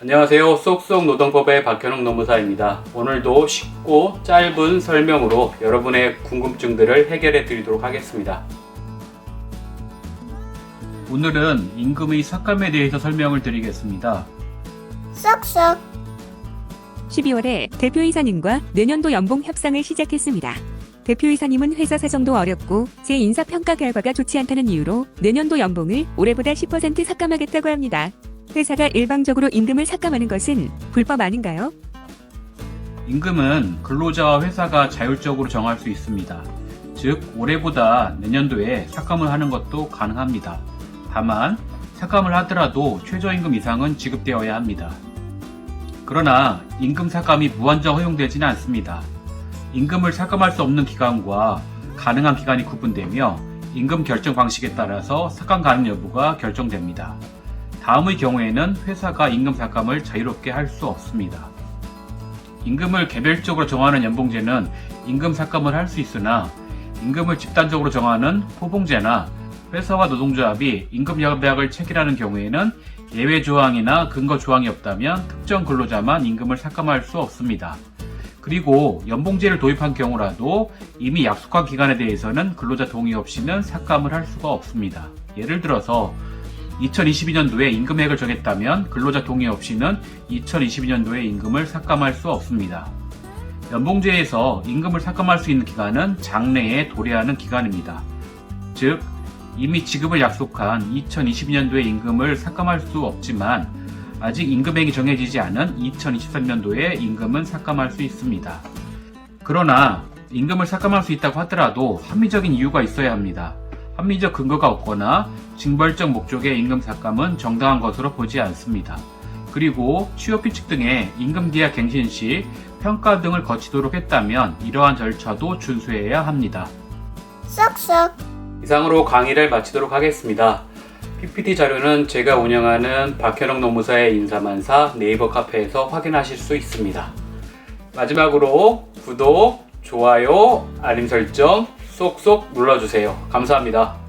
안녕하세요. 쏙쏙 노동법의 박현웅 노무사입니다. 오늘도 쉽고 짧은 설명으로 여러분의 궁금증들을 해결해 드리도록 하겠습니다. 오늘은 임금의 삭감에 대해서 설명을 드리겠습니다. 쏙쏙 12월에 대표이사님과 내년도 연봉 협상을 시작했습니다. 대표이사님은 회사 사정도 어렵고 제 인사평가 결과가 좋지 않다는 이유로 내년도 연봉을 올해보다 10% 삭감하겠다고 합니다. 회사가 일방적으로 임금을 삭감하는 것은 불법 아닌가요? 임금은 근로자와 회사가 자율적으로 정할 수 있습니다. 즉, 올해보다 내년도에 삭감을 하는 것도 가능합니다. 다만, 삭감을 하더라도 최저임금 이상은 지급되어야 합니다. 그러나 임금 삭감이 무한정 허용되지는 않습니다. 임금을 삭감할 수 없는 기간과 가능한 기간이 구분되며 임금 결정 방식에 따라서 삭감 가능 여부가 결정됩니다. 다음의 경우에는 회사가 임금 삭감을 자유롭게 할 수 없습니다. 임금을 개별적으로 정하는 연봉제는 임금 삭감을 할 수 있으나 임금을 집단적으로 정하는 포봉제나 회사와 노동조합이 임금 협약을 체결하는 경우에는 예외 조항이나 근거 조항이 없다면 특정 근로자만 임금을 삭감할 수 없습니다. 그리고 연봉제를 도입한 경우라도 이미 약속한 기간에 대해서는 근로자 동의 없이는 삭감을 할 수가 없습니다. 예를 들어서 2022년도에 임금액을 정했다면 근로자 동의 없이는 2022년도에 임금을 삭감할 수 없습니다. 연봉제에서 임금을 삭감할 수 있는 기간은 장래에 도래하는 기간입니다. 즉, 이미 지급을 약속한 2022년도에 임금을 삭감할 수 없지만 아직 임금액이 정해지지 않은 2023년도에 임금은 삭감할 수 있습니다. 그러나 임금을 삭감할 수 있다고 하더라도 합리적인 이유가 있어야 합니다. 합리적 근거가 없거나 징벌적 목적의 임금 삭감은 정당한 것으로 보지 않습니다. 그리고 취업 규칙 등의 임금 계약 갱신 시 평가 등을 거치도록 했다면 이러한 절차도 준수해야 합니다. 쏙쏙 이상으로 강의를 마치도록 하겠습니다. PPT 자료는 제가 운영하는 박현웅 노무사의 인사만사 네이버 카페에서 확인하실 수 있습니다. 마지막으로 구독, 좋아요, 알림 설정 쏙쏙 눌러주세요. 감사합니다.